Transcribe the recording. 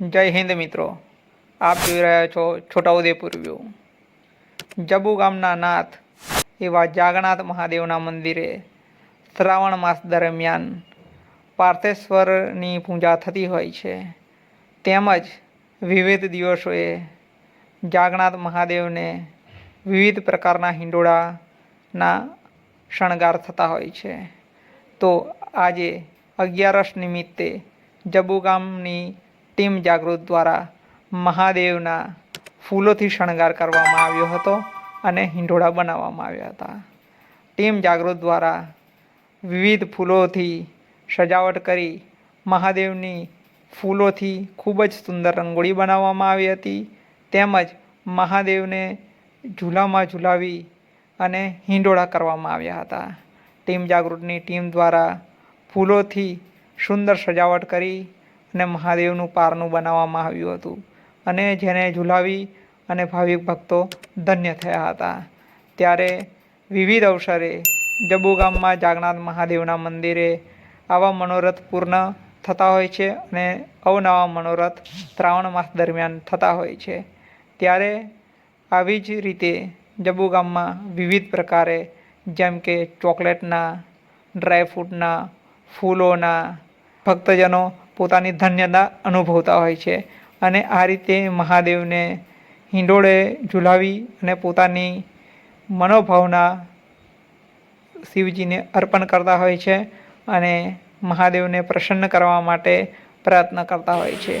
જય હિન્દ મિત્રો. આપ જોઈ રહ્યા છો છોટાઉદેપુર વ્યૂ જબુ ગામના નાથ એવા જાગનાથ મહાદેવના મંદિરે શ્રાવણ માસ દરમિયાન પાર્થેશ્વરની પૂજા થતી હોય છે. તેમજ વિવિધ દિવસોએ જાગનાથ મહાદેવને વિવિધ પ્રકારના હિંડોળાના શણગાર થતા હોય છે. તો આજે અગિયારસ નિમિત્તે જબુ ગામની ટીમ જાગૃત દ્વારા મહાદેવના ફૂલોથી શણગાર કરવામાં આવ્યો હતો અને હિંડોળા બનાવવામાં આવ્યા હતા. ટીમ જાગૃત દ્વારા વિવિધ ફૂલોથી સજાવટ કરી મહાદેવની ફૂલોથી ખૂબ જ સુંદર રંગોળી બનાવવામાં આવી હતી. તેમજ મહાદેવને ઝૂલામાં ઝૂલાવી અને હિંડોળા કરવામાં આવ્યા હતા. ટીમ જાગૃતની ટીમ દ્વારા ફૂલોથી સુંદર સજાવટ કરી અને મહાદેવનું પારનું બનાવવામાં આવ્યું હતું. અને જેને ઝુલાવી અને ભાવિક ભક્તો ધન્ય થયા હતા. ત્યારે વિવિધ અવસરે જબુ ગામમાં જાગનાથ મહાદેવના મંદિરે આવા મનોરથ પૂર્ણ થતા હોય છે અને અવનવા મનોરથ શ્રાવણ માસ દરમિયાન થતા હોય છે. ત્યારે આવી જ રીતે જબુ ગામમાં વિવિધ પ્રકારે જેમ કે ચોકલેટના, ડ્રાયફ્રૂટના, ફૂલોના, ભક્તજનો પોતાની ધન્યતા અનુભવતા હોય છે. અને આ રીતે મહાદેવને હિંડોળે ઝુલાવી અને પોતાની મનોભાવના શિવજીને અર્પણ કરતા હોય છે અને મહાદેવને પ્રસન્ન કરવા માટે પ્રયત્ન કરતા હોય છે.